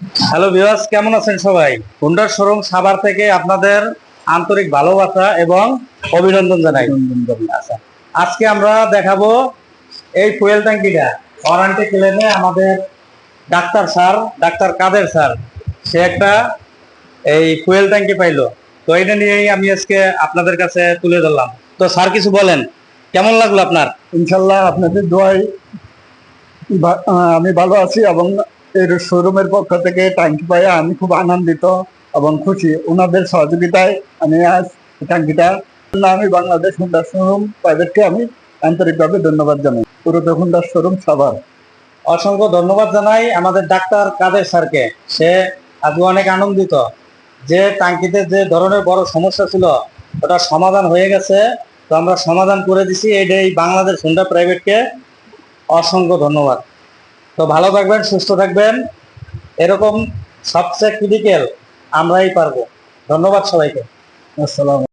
Hello viewers কেমন আছেন সবাই? হুন্ডার শোরুম সাভার থেকে আপনাদের আন্তরিক ভালোবাসা এবং অভিনন্দন জানাই। আচ্ছা আজকে আমরা দেখাবো এই ফুয়েল ট্যাঙ্কিটা। ওয়ারান্টি ক্লেমে আমাদের doctor sir, doctor Kader sir, সে একটা এই ফুয়েল ট্যাঙ্কি পাইলো। তো এটা নিয়েই আমি আজকে আপনাদের কাছে তুলে ধরলাম। তো স্যার, কিছু বলেন। কেমন লাগল আপনার? ইনশাল্লাহ আপনাদের দোয়াই আমি ভালো আছি এবং এর শোরুমের পক্ষ থেকে ট্যাঙ্কি পাই আমি খুব আনন্দিত এবং খুশি। ওনাদের সহযোগিতায় আমি আজ ট্যাঙ্কিটা আমি বাংলাদেশ হুন্ডা শোরুম প্রাইভেটকে আমি আন্তরিকভাবে ধন্যবাদ জানাই। পুরোটা হুন্ডা শোরুম সবার। অসংখ্য ধন্যবাদ জানাই আমাদের ডাক্তার কাদের স্যারকে। সে আজকে অনেক আনন্দিত। যে টাঙ্কিতে যে ধরনের বড় সমস্যা ছিল, ওটা সমাধান হয়ে গেছে। তো আমরা সমাধান করে দিছি। এটাই বাংলাদেশ হুন্ডা প্রাইভেটকে অসংখ্য ধন্যবাদ। তো ভালো থাকবেন সুস্থ থাকবেন। এরকম সবচেয়ে ক্রিটিক্যাল আমরাই পারব। ধন্যবাদ সবাইকে। আসসালাম